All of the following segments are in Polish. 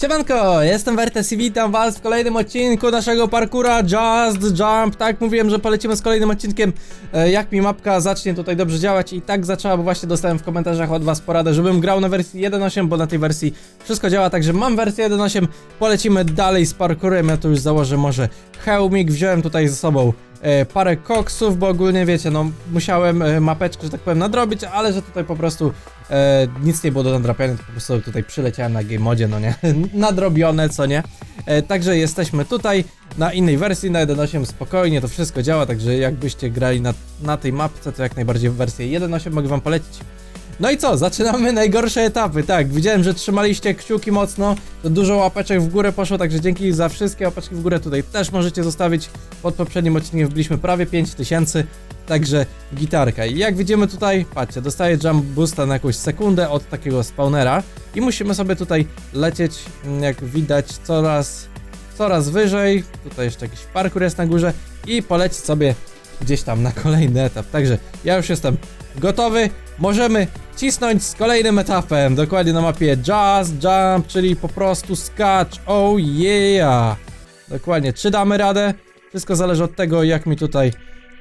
Siemanko, jestem Wertes i witam was w kolejnym odcinku naszego parkura Just Jump. Tak, mówiłem, że polecimy z kolejnym odcinkiem, e, jak mi mapka zacznie tutaj dobrze działać i tak zaczęła, bo właśnie dostałem w komentarzach od was poradę, żebym grał na wersji 1.8, bo na tej wersji wszystko działa, także mam wersję 1.8, polecimy dalej z parkurem, ja tu już założę może hełmik, wziąłem tutaj ze sobą e, parę koksów, bo ogólnie wiecie, no musiałem e, mapeczkę, że tak powiem, nadrobić, ale że tutaj po prostu e, nic nie było do nadrapiania, to po prostu tutaj przyleciałem na game modzie, no nie, nadrobione, co nie. E, także jesteśmy tutaj na innej wersji, na 1.8 spokojnie, to wszystko działa, także jakbyście grali na, na tej mapce, to jak najbardziej wersję 1.8 mogę wam polecić. No i co, zaczynamy najgorsze etapy, tak, widziałem, że trzymaliście kciuki mocno, to dużo łapeczek w górę poszło, także dzięki za wszystkie łapeczki w górę. Tutaj też możecie zostawić, pod poprzednim odcinkiem wbiliśmy prawie 5000, także gitarka. I jak widzimy tutaj, patrzcie, dostaję jump boosta na jakąś sekundę od takiego spawnera i musimy sobie tutaj lecieć, mm, jak widać, coraz, coraz wyżej, tutaj jeszcze jakiś parkour jest na górze i polecić sobie gdzieś tam na kolejny etap, także ja już jestem gotowy, możemy cisnąć z kolejnym etapem, dokładnie na mapie Just Jump, czyli po prostu skacz, oh yeah! Dokładnie, czy damy radę? Wszystko zależy od tego, jak mi tutaj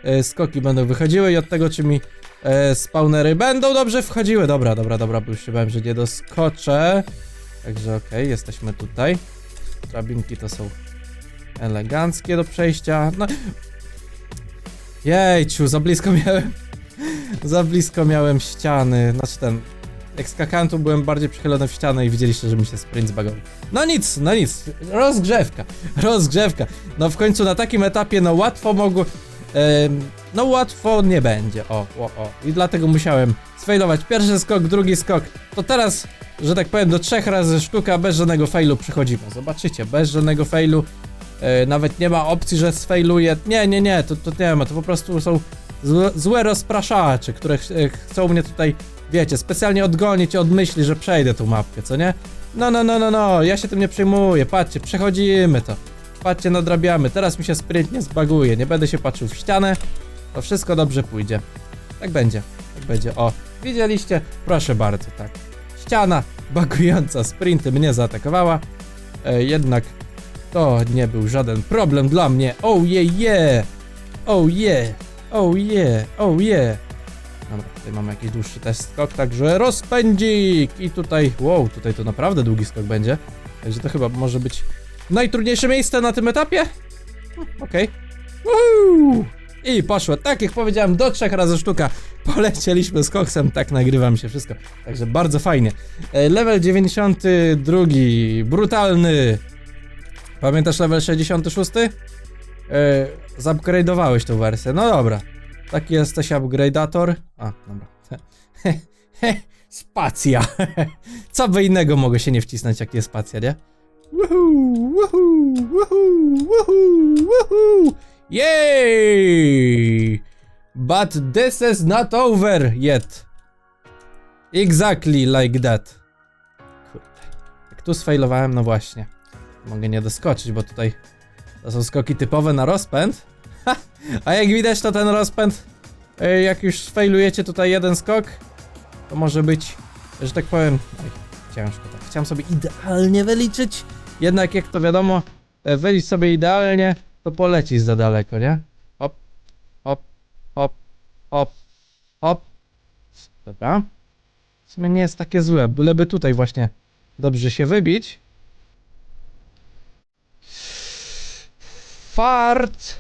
e, skoki będą wychodziły i od tego, czy mi e, spawnery będą dobrze wchodziły. Dobra, dobra, dobra, bo już się bałem, że nie doskoczę. Także okej, jesteśmy tutaj. Drabinki to są eleganckie do przejścia. No. Jejciu, za blisko miałem. za blisko miałem ściany. Znaczy ten. Jak skakałem, to byłem bardziej przychylony w ścianę i widzieliście, że mi się sprint zbagował. No nic, no nic. Rozgrzewka. Rozgrzewka. No w końcu na takim etapie, no łatwo mogło. No łatwo nie będzie. O, o, o. I dlatego musiałem sfailować pierwszy skok, drugi skok. To teraz, że tak powiem, do trzech razy sztuka bez żadnego failu przechodzimy. Zobaczycie, bez żadnego failu. E, nawet nie ma opcji, że sfailuję. Nie, nie, nie, to, to nie ma. To po prostu są złe, rozpraszacze, które e, chcą mnie tutaj, wiecie, specjalnie odgonić od myśli, że przejdę tą mapkę, co nie? No, no, no, no, no, ja się tym nie przejmuję. Patrzcie, przechodzimy to. Patrzcie, nadrabiamy. Teraz mi się sprint nie zbaguje. Nie będę się patrzył w ścianę. To wszystko dobrze pójdzie. Tak będzie. Tak będzie. O, widzieliście? Proszę bardzo, tak. Ściana bagująca sprinty mnie zaatakowała. E, jednak to nie był żaden problem dla mnie. Oh yeah, yeah. Oh yeah. Oh yeah. Oh yeah. Dobra, tutaj mamy jakiś dłuższy też skok, także rozpędzik! I tutaj, wow, tutaj to naprawdę długi skok będzie. Także to chyba może być najtrudniejsze miejsce na tym etapie. Okej. Woohoo! I poszło, tak jak powiedziałem, do trzech razy sztuka. Polecieliśmy z koksem, tak nagrywa mi się wszystko. Także bardzo fajnie. E, Level 92, brutalny. Pamiętasz level 66? E, Zupgrade'owałeś tą wersję, no dobra. Taki jesteś upgrade'ator. A, dobra. Spacja. Co by innego mogę się nie wcisnąć, jak jest spacja, nie? Woohoo, woohoo, woohoo, woohoo! Yay! But this is not over yet. Exactly like that. Kurde. Jak tu sfailowałem, no właśnie. Mogę nie doskoczyć, bo tutaj to są skoki typowe na rozpęd. Ha! A jak widać, to ten rozpęd, e, jak już sfailujecie tutaj jeden skok, to może być, że tak powiem, oj, ciężko tak. Chciałem sobie idealnie wyliczyć, jednak jak to wiadomo, e, wylicz sobie idealnie, to polecisz za daleko, nie? Hop, hop, hop, hop, hop. Dobra. W sumie nie jest takie złe, byleby tutaj właśnie dobrze się wybić. Fart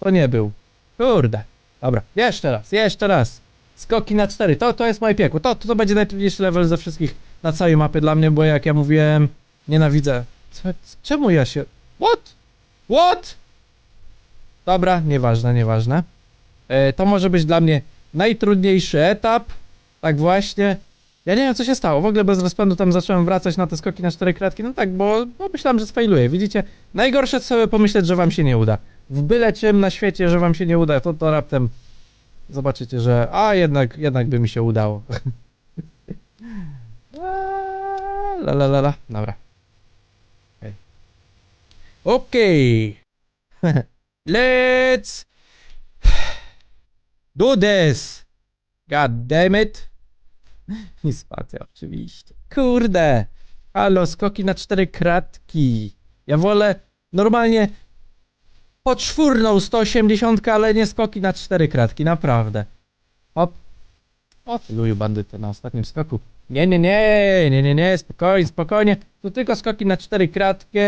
to nie był. Kurde. Dobra, jeszcze raz, jeszcze raz. Skoki na 4. To, to jest moje piekło. To, to, to będzie najtrudniejszy level ze wszystkich na całej mapie dla mnie, bo jak ja mówiłem, nienawidzę. Czemu ja się. What? What? Dobra, nieważne, nieważne. E, to może być dla mnie najtrudniejszy etap. Tak właśnie. Ja nie wiem, co się stało. W ogóle bez rozpędu tam zacząłem wracać na te skoki na cztery kratki. No tak, bo, myślałem, że sfailuję. Widzicie? Najgorsze sobie pomyśleć, że wam się nie uda. W byle czym na świecie, że wam się nie uda, to, to raptem zobaczycie, że a jednak, jednak by mi się udało. la la la la. Dobra. Okej. Okay. Let's do this. God damn it. I spacja oczywiście. Kurde. Halo, skoki na cztery kratki. Ja wolę normalnie poczwórną 180, ale nie skoki na cztery kratki, naprawdę. Hop. O, luju bandytę na ostatnim skoku. Nie, nie, nie, nie, nie, nie, spokojnie, spokojnie. Tu tylko skoki na cztery kratki.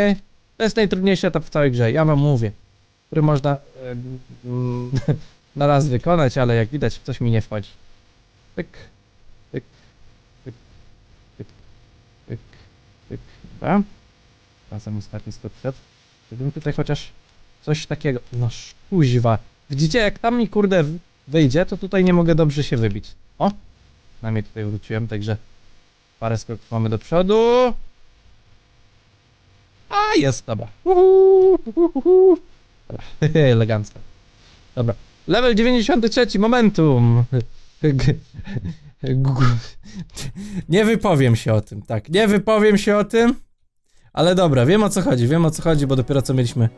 To jest najtrudniejszy etap w całej grze, ja wam mówię. Który można mm, na raz wykonać, ale jak widać coś mi nie wchodzi pyk, pyk, pyk, pyk. Dobra. Razem ostatni wszedł. Gdybym tutaj chociaż coś takiego... No kuźwa. Widzicie, jak tam mi kurde wyjdzie, to tutaj nie mogę dobrze się wybić. O! Na tutaj wróciłem, także parę skoków mamy do przodu. A, jest, dobra. Uhu, elegancko. Dobra. Level 93, momentum. Nie wypowiem się o tym, tak. Nie wypowiem się o tym. Ale dobra, wiem o co chodzi, wiem o co chodzi, bo dopiero co mieliśmy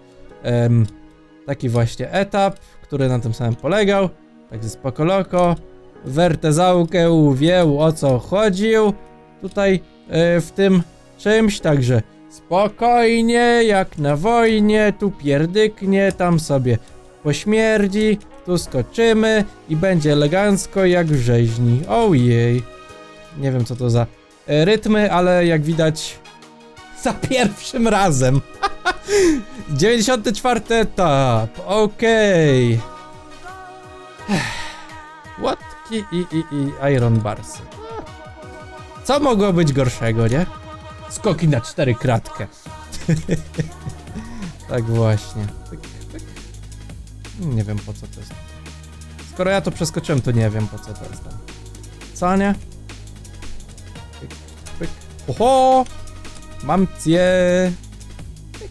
taki właśnie etap, który na tym samym polegał. Także spoko loko. Wertezałkę wieł o co chodził tutaj e, w tym czymś, także spokojnie, jak na wojnie, tu pierdyknie, tam sobie pośmierdzi, tu skoczymy i będzie elegancko jak w rzeźni. Ojej. Nie wiem co to za e, rytmy, ale jak widać za pierwszym razem. 94 etap, okej. Łotki i, i, i Iron Barsy. Co mogło być gorszego, nie? Skoki na cztery kratkę. tak właśnie. Nie wiem po co to jest. Skoro ja to przeskoczyłem, to nie wiem po co to jest. Co nie? Pyk, pyk. Oho! Mam cię! Pyk.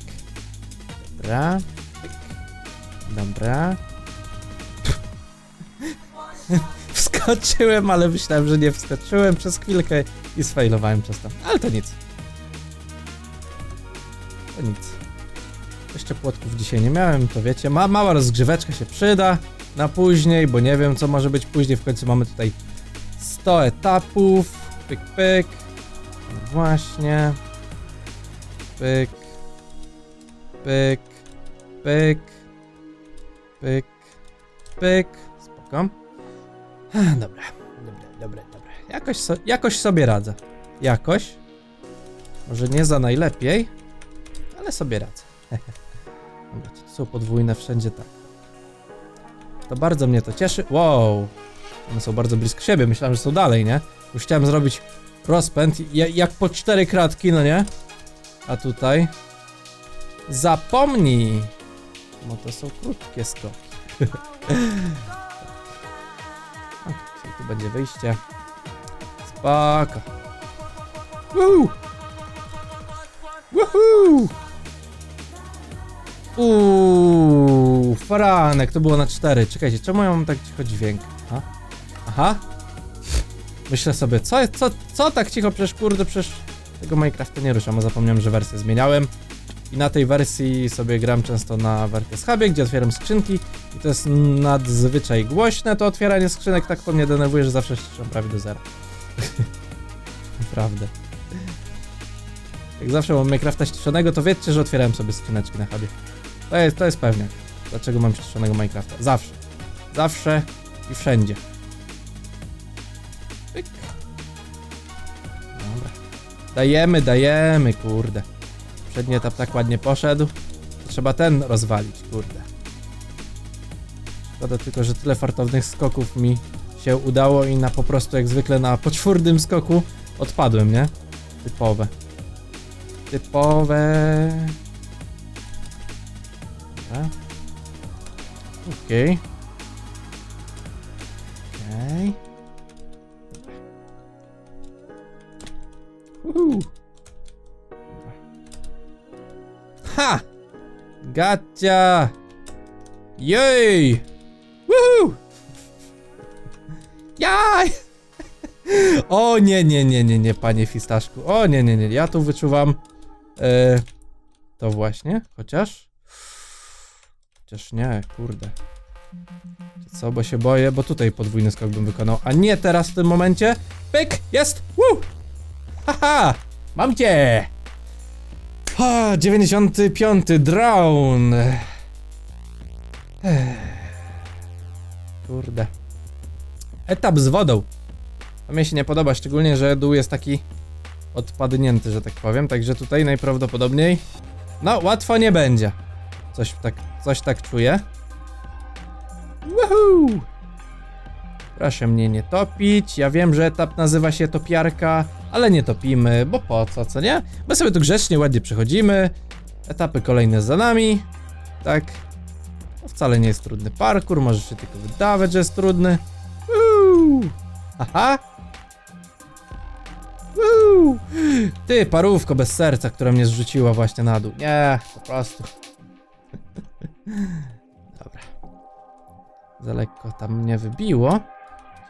Dobra. Pyk. Dobra. Wskoczyłem, ale myślałem, że nie wskoczyłem przez chwilkę i sfailowałem przez to. Ale to nic. To nic. Jeszcze płotków dzisiaj nie miałem, to wiecie. Ma, mała rozgrzeweczka się przyda na później, bo nie wiem co może być później. W końcu mamy tutaj 100 etapów. Pyk, pyk. Właśnie. Pyk. Pyk. Pyk. Pyk. Pyk. Spoko. Dobra, dobra, dobra, dobra. Jakoś, so, jakoś sobie radzę. Jakoś. Może nie za najlepiej, ale sobie radzę. To są podwójne wszędzie tak. To bardzo mnie to cieszy. Wow! One są bardzo blisko siebie. Myślałem, że są dalej, nie? Już chciałem zrobić rozpęd. Ja- Jak po cztery kratki, no nie? A tutaj. Zapomnij! Bo to są krótkie skoki. Ok, czyli tu będzie wyjście. Spoko. Woo! Woohoo! Uuu, Faranek, to było na 4. Czekajcie, czemu ja mam tak cicho dźwięk? Aha. Aha. Myślę sobie, co, co, co tak cicho, przecież kurde, przecież tego Minecrafta nie ruszam, a zapomniałem, że wersję zmieniałem. I na tej wersji sobie gram często na Vertes Hubie, gdzie otwieram skrzynki i to jest nadzwyczaj głośne to otwieranie skrzynek, tak to mnie denerwuje, że zawsze ściszam prawie do zera. Naprawdę. Jak zawsze mam Minecrafta ściszonego, to wiecie, że otwierałem sobie skrzyneczki na hubie. To jest, to jest pewnie. Dlaczego mam ściszonego Minecrafta? Zawsze. Zawsze i wszędzie. Pyk. Dobra. Dajemy, dajemy, kurde. Przedni etap tak ładnie poszedł. Trzeba ten rozwalić, kurde. Szkoda tylko, że tyle fartownych skoków mi się udało i na po prostu jak zwykle na poczwórnym skoku odpadłem, nie? Typowe. Typowe. Dobra. Okej. Okej. Uhu. Dobra. Ha! Gacia! Jej! Woohoo! Jaj! O nie, nie, nie, nie, nie, panie Fistaszku. O nie, nie, nie, ja tu wyczuwam e, to właśnie, chociaż chociaż nie, kurde. Co, bo się boję, bo tutaj podwójny skok bym wykonał, a nie teraz w tym momencie. Pyk, jest! Woo! Haha! Mam cię! Ha, 95. Drown. Kurde. Etap z wodą. To mnie się nie podoba, szczególnie, że dół jest taki odpadnięty, że tak powiem, także tutaj najprawdopodobniej no, łatwo nie będzie. Coś tak, coś tak czuję. Woohoo! Proszę mnie nie topić. Ja wiem, że etap nazywa się topiarka, ale nie topimy, bo po co, co nie? My sobie tu grzecznie, ładnie przechodzimy. Etapy kolejne za nami. Tak. To wcale nie jest trudny parkour, może się tylko wydawać, że jest trudny. Woo! Aha! Woo! Ty, parówko bez serca, która mnie zrzuciła właśnie na dół. Nie, po prostu. Dobra. Za lekko tam mnie wybiło.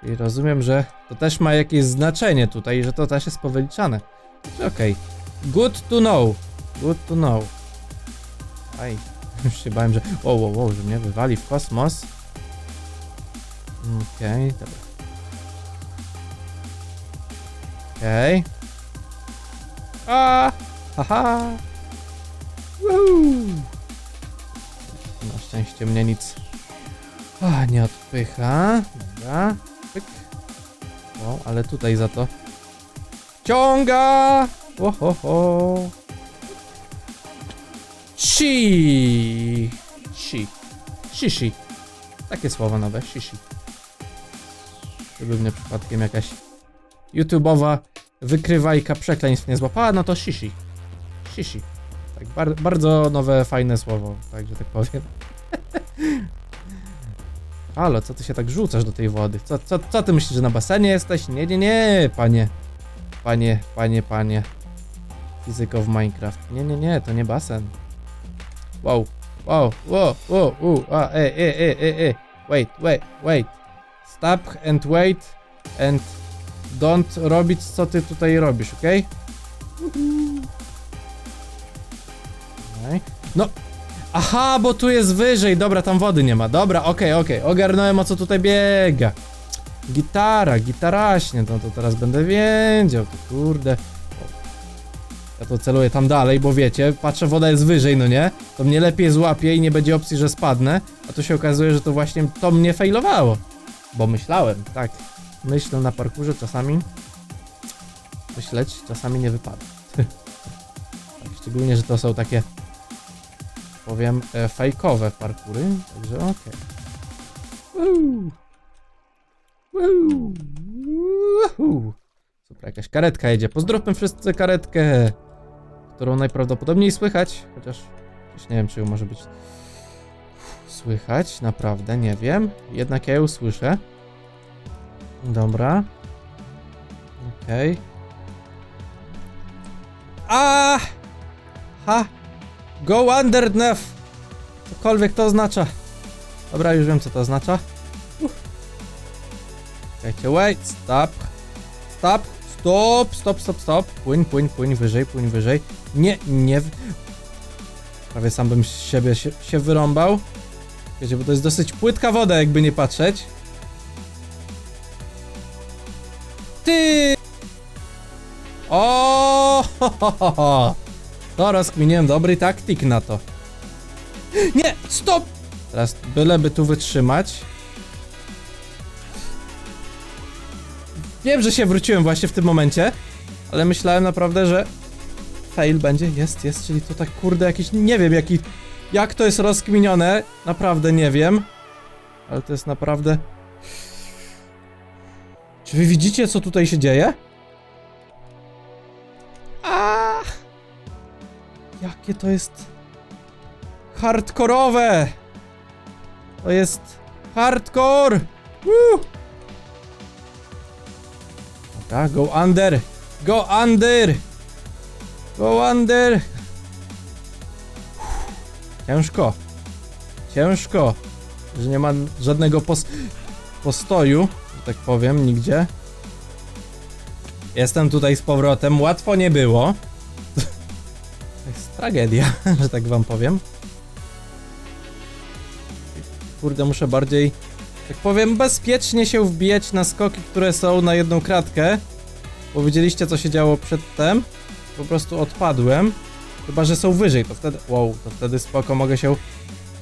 Czyli rozumiem, że to też ma jakieś znaczenie tutaj, że to też jest powyliczane. Okej. Good to know. Good to know. Aj, już się bałem, że... Wow, wow, wow, że mnie wywali w kosmos. Okej, dobra. Okej. A, haha. Woo. Szczęście mnie nic a, nie odpycha. Dobra. Pyk. O, ale tutaj za to ciąga. Oho, ho. Shi. Shi. Shishi. Takie słowo nowe. Shishi. Gdyby mnie przypadkiem jakaś YouTube'owa wykrywajka przekleństw nie złapała, no to shishi. Shishi. Tak, bar bardzo nowe, fajne słowo, tak, że tak powiem. Halo, co ty się tak rzucasz do tej wody? Co, co, co ty myślisz, że na basenie jesteś? Nie, nie, nie, panie. Panie, panie, panie. Fizyko w Minecraft. Nie, nie, nie, to nie basen. Wow, wow, wow, wow, wow, a, e, e, e, e, e. Wait, wait, wait. Stop and wait and don't robić, co ty tutaj robisz, okej? Okay? No, Aha, bo tu jest wyżej, dobra, tam wody nie ma. Dobra, okej, okej, ogarnąłem o co tutaj biega. Gitara, gitaraśnie, no to teraz będę wiedział, to kurde. Ja to celuję tam dalej, bo wiecie, patrzę, woda jest wyżej, no nie? To mnie lepiej złapie i nie będzie opcji, że spadnę. A tu się okazuje, że to właśnie to mnie failowało. Bo myślałem, tak. Myślę na parkurze czasami. Myśleć czasami nie wypada. tak, szczególnie, że to są takie powiem, e, parkury, także okej. Woo! Woo! Woohoo! Super, jakaś karetka jedzie. Pozdrówmy wszyscy karetkę, którą najprawdopodobniej słychać, chociaż, nie wiem, czy ją może być słychać, naprawdę, nie wiem. Jednak ja ją słyszę. Dobra. Okej. A! Ha! Go underneath! Cokolwiek to oznacza. Dobra, już wiem co to oznacza. Czekajcie, wait, stop. Stop, stop, stop, stop, stop. Płyń, płyń, płyń wyżej, płyń wyżej. Nie, nie. Prawie sam bym siebie się, się wyrąbał. Wiecie, bo to jest dosyć płytka woda, jakby nie patrzeć. Ty! O! Ho, ho, ho, ho. To rozkminiłem dobry taktik na to. Nie! Stop! Teraz byleby tu wytrzymać. Wiem, że się wróciłem właśnie w tym momencie, ale myślałem naprawdę, że fail będzie. Jest, jest, czyli to tak kurde jakiś, nie wiem jaki, jak to jest rozkminione, naprawdę nie wiem. Ale to jest naprawdę... Czy wy widzicie, co tutaj się dzieje? Jakie to jest hardkorowe! To jest hardcore! Woo! Dobra, go under! Go under! Go under! Ciężko. Ciężko. Że nie ma żadnego pos postoju, że tak powiem, nigdzie. Jestem tutaj z powrotem. Łatwo nie było. Jest tragedia, że tak wam powiem. Kurde, muszę bardziej, tak powiem, bezpiecznie się wbijać na skoki, które są na jedną kratkę. Bo widzieliście, co się działo przedtem. po prostu odpadłem. Chyba, że są wyżej, to wtedy... Wow, to wtedy spoko, mogę się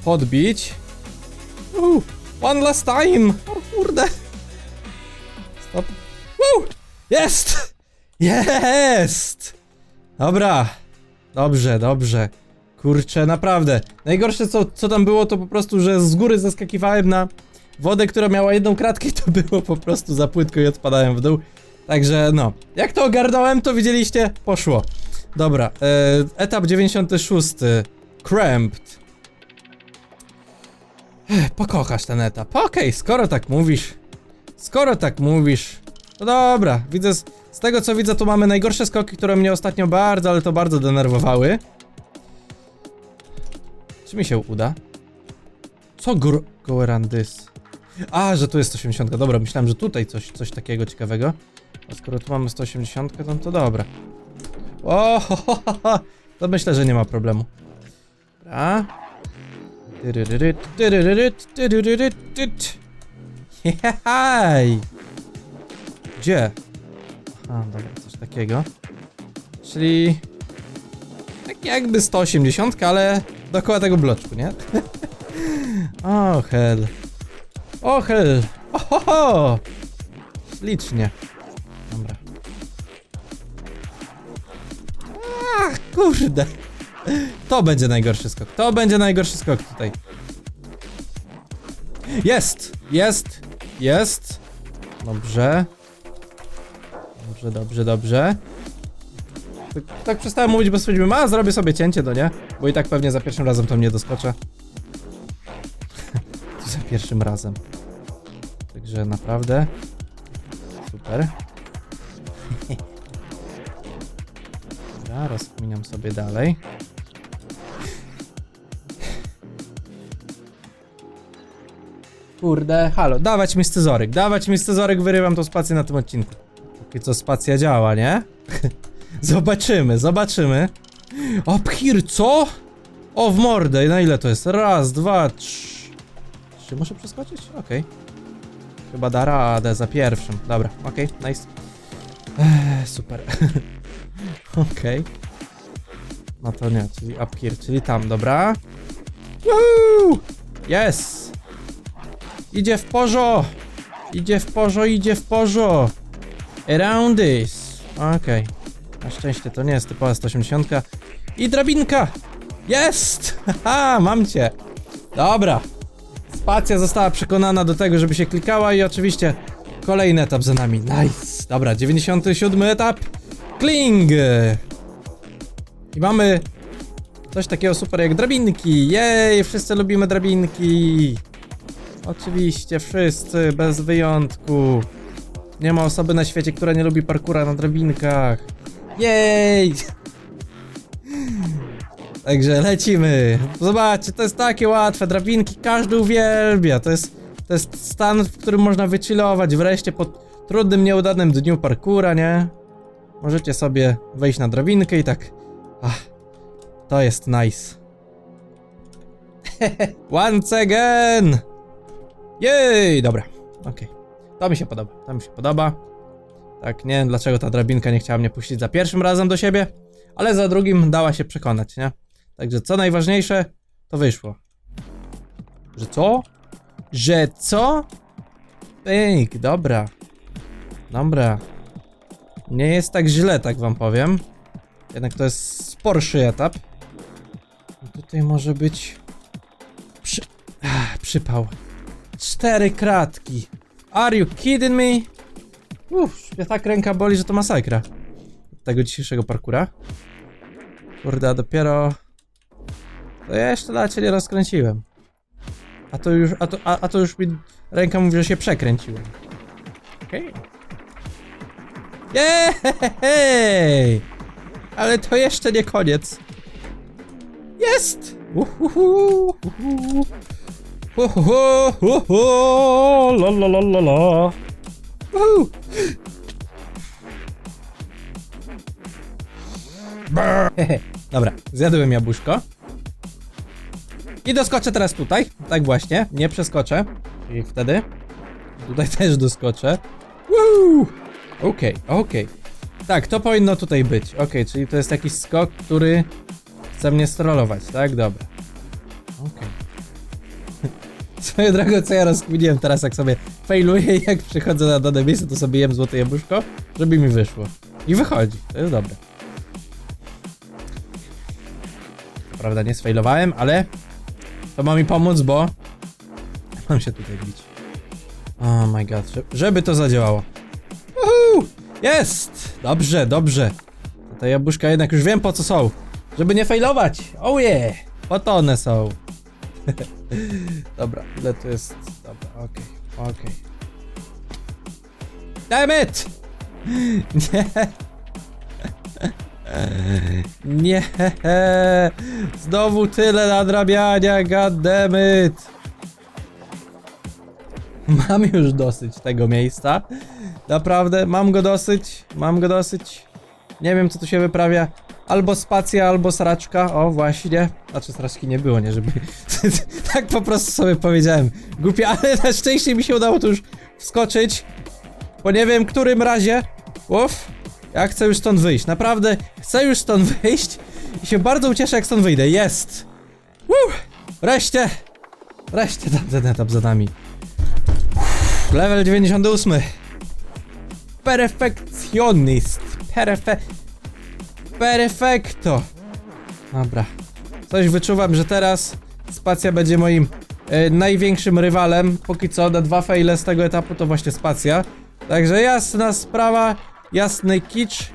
podbić. One last time! O kurde! Stop. Woo! Jest! Jest! Dobra. Dobrze, dobrze. Kurczę, naprawdę. Najgorsze co, co tam było, to po prostu, że z góry zaskakiwałem na wodę, która miała jedną kratkę i to było po prostu za płytko i odpadałem w dół. Także no, jak to ogarnąłem, to widzieliście, poszło. Dobra, e, etap 96. Cramped. Ech, Pokochasz ten etap. Okej, skoro tak mówisz. Skoro tak mówisz. No dobra, widzę z, tego co widzę, tu mamy najgorsze skoki, które mnie ostatnio bardzo, ale to bardzo denerwowały. Czy mi się uda? Co gro... Go? A, że tu jest 180. Dobra, myślałem, że tutaj coś, coś takiego ciekawego. A skoro tu mamy 180, to, to dobra. O, ho, ho, ho, ho. to myślę, że nie ma problemu. Dobra. Gdzie? A, dobra, coś takiego. Czyli... Tak jakby 180, ale dookoła tego bloczku, nie? o, hell. O, hell. Ohoho! Ślicznie. Dobra. Ach, kurde. To będzie najgorszy skok. To będzie najgorszy skok tutaj. Jest! Jest! Jest! Dobrze. Dobrze, dobrze, dobrze. Tak, tak przestałem mówić, bo stwierdziłem, a zrobię sobie cięcie, no nie? Bo i tak pewnie za pierwszym razem to mnie doskoczę. za pierwszym razem. Także naprawdę. Super. Dobra, rozkminiam sobie dalej. Kurde, halo, dawać mi scyzoryk, dawać mi scyzoryk, wyrywam tą spację na tym odcinku. Póki co spacja działa, nie? zobaczymy, zobaczymy. O, pchir, co? O, w mordę, na ile to jest? Raz, dwa, trzy. Czy muszę przeskoczyć? Okej. Chyba da radę za pierwszym. Dobra, okej, nice. Ech, super. okej. No to nie, czyli up here, czyli tam, dobra. Woo! Yes! Idzie w porzo! Idzie w porzo, idzie w porzo! Around this. Okej. Na szczęście to nie jest typowa 180. I drabinka! Jest! Haha, mam cię! Dobra. Spacja została przekonana do tego, żeby się klikała i oczywiście kolejny etap za nami. Nice. Dobra, 97 etap. Kling! I mamy coś takiego super jak drabinki. Jej, wszyscy lubimy drabinki. Oczywiście, wszyscy, bez wyjątku. Nie ma osoby na świecie, która nie lubi parkura na drabinkach. Jej! Także lecimy. Zobaczcie, to jest takie łatwe. Drabinki każdy uwielbia. To jest, to jest stan, w którym można wychillować wreszcie po trudnym, nieudanym dniu parkura, nie? Możecie sobie wejść na drabinkę i tak. Ach, to jest nice. Once again! Jej, dobra. Okej. To mi się podoba. To mi się podoba. Tak, nie wiem dlaczego ta drabinka nie chciała mnie puścić za pierwszym razem do siebie, ale za drugim dała się przekonać, nie? Także co najważniejsze, to wyszło. Że co? Że co? Pyk, dobra. Dobra. Nie jest tak źle, tak wam powiem. Jednak to jest sporszy etap. Tutaj może być... Przy... Ach, przypał. Cztery kratki. Are you kidding me? Uff, mnie tak ręka boli, że to masakra. Tego dzisiejszego parkura. Kurde, dopiero... To jeszcze się nie rozkręciłem. A to już, a to, a, a to już mi ręka mówi, że się przekręciłem. Okej. Jej! Ale to jeszcze nie koniec. Jest! Uhuhu, uhuhu. La la la la la. Dobra, zjadłem jabłuszko. I doskoczę teraz tutaj. Tak właśnie, nie przeskoczę. Czyli wtedy. Tutaj też doskoczę. Woo! Okej, okej. Tak, to powinno tutaj być. Okej, czyli to jest jakiś skok, który chce mnie strollować, tak? Dobra. Swoją drogą, co ja rozkminiłem teraz, jak sobie failuję i jak przychodzę na dane miejsce, to sobie jem złote jabłuszko, żeby mi wyszło. I wychodzi, to jest dobre. Prawda, nie sfailowałem, ale to ma mi pomóc, bo mam się tutaj bić. Oh my god, że- żeby to zadziałało. Uhu! Jest! Dobrze, dobrze. Te jabłuszka jednak już wiem po co są. Żeby nie failować. Oh yeah! Po to one są. Dobra, ile tu jest? Dobra, okej, okej. Damn it! Nie. Nie. Znowu tyle nadrabiania, god damn it. Mam już dosyć tego miejsca. Naprawdę, mam go dosyć, mam go dosyć. Nie wiem, co tu się wyprawia. Albo spacja, albo sraczka. O, właśnie. Znaczy, sraczki nie było, nie? Żeby... tak po prostu sobie powiedziałem. Głupie, ale na szczęście mi się udało tu już wskoczyć. Po nie wiem którym razie. Uff. Ja chcę już stąd wyjść. Naprawdę, chcę już stąd wyjść. I się bardzo ucieszę, jak stąd wyjdę. Jest! Woo! Wreszcie! Wreszcie tam ten etap za nami. Level 98. Perfekcjonist. Perfe... Perfekto. Dobra. Coś wyczuwam, że teraz spacja będzie moim e, największym rywalem. Póki co, na dwa faile z tego etapu to właśnie spacja. Także jasna sprawa, jasny kicz.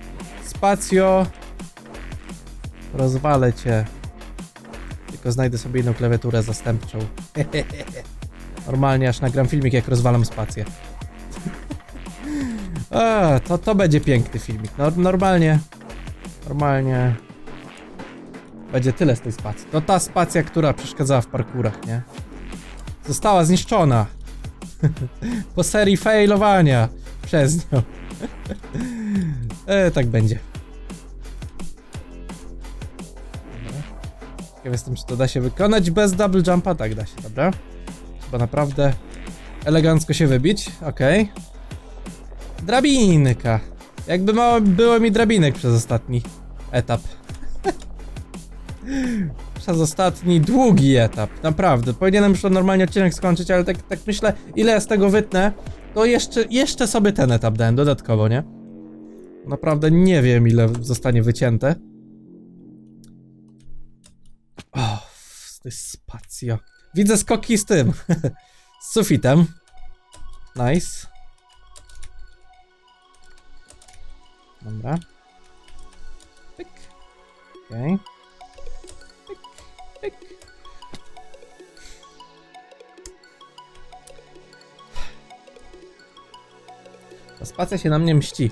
Spacjo. Rozwalę cię. Tylko znajdę sobie inną klawiaturę zastępczą. Normalnie aż nagram filmik jak rozwalam spację. A, to, to będzie piękny filmik. No, normalnie. Normalnie. Będzie tyle z tej spacji. To ta spacja, która przeszkadzała w parkurach, nie? Została zniszczona. po serii failowania przez nią. e, tak będzie. Ciekaw jestem, czy to da się wykonać bez double jumpa. Tak, da się, dobra. Trzeba naprawdę elegancko się wybić. Okej. Drabinka. Jakby mało było mi drabinek przez ostatni etap. przez ostatni długi etap. Naprawdę. Powinienem już normalnie odcinek skończyć, ale tak, tak myślę, ile ja z tego wytnę, to jeszcze, jeszcze sobie ten etap dałem dodatkowo, nie? Naprawdę nie wiem, ile zostanie wycięte. O, to jest spacja. Widzę skoki z tym. z sufitem. Nice. Dobra. Pyk. Okej. Pyk, pyk. Ta spacja się na mnie mści.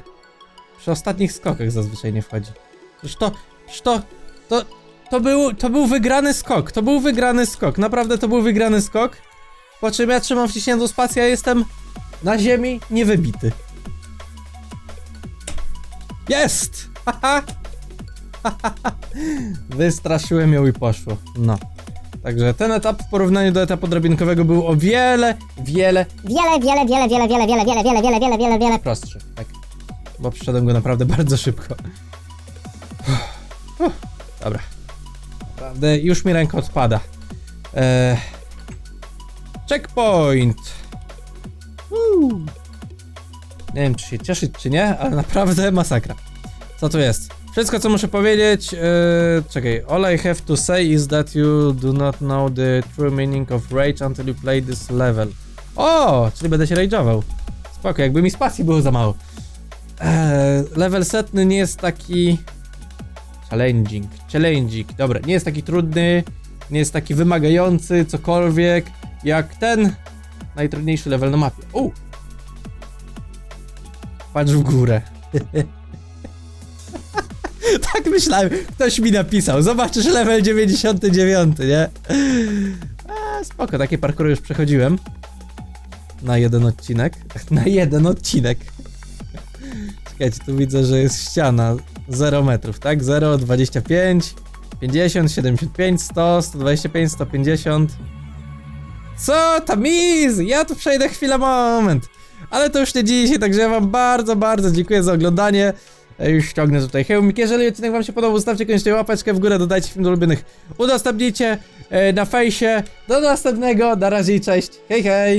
Przy ostatnich skokach zazwyczaj nie wchodzi. Przecież to, przecież to, to, to był, to był wygrany skok, to był wygrany skok, naprawdę to był wygrany skok. Po czym ja trzymam wciśniętą spację, a jestem na ziemi niewybity. Jest! Haha! Wystraszyłem ją i poszło. No. Także ten etap w porównaniu do etapu drabinkowego był o wiele, wiele Wiele, wiele, wiele, wiele, wiele, wiele, wiele, wiele, wiele, wiele, wiele, wiele. prostszy. Tak. Bo przeszedłem go naprawdę bardzo szybko. Uff, Dobra. Naprawdę już mi ręka odpada. Eee, checkpoint. Woo. Nie wiem, czy się cieszyć, czy nie, ale naprawdę masakra. Co tu jest? Wszystko, co muszę powiedzieć, e, czekaj. All I have to say is that you do not know the true meaning of rage until you play this level. O, czyli będę się rage'ował. Spoko, jakby mi spacji było za mało. Eee, level setny nie jest taki... Challenging, challenging, dobra, nie jest taki trudny, nie jest taki wymagający, cokolwiek, jak ten najtrudniejszy level na mapie. Patrz w górę. tak myślałem, ktoś mi napisał, zobaczysz level 99, nie? A, spoko, takie parkury już przechodziłem. Na jeden odcinek. Na jeden odcinek. Czekajcie, tu widzę, że jest ściana 0 metrów, tak? 0, 25, 50, 75, 100, 125, 150. Co tam is? Ja tu przejdę chwilę, moment. Ale to już nie dzisiaj, także ja wam bardzo, bardzo dziękuję za oglądanie. E, Już ściągnę tutaj hełmik. Jeżeli odcinek wam się podobał, zostawcie koniecznie łapeczkę w górę, dodajcie film do ulubionych, udostępnijcie e, na fejsie. Do następnego, na razie i cześć. Hej, hej!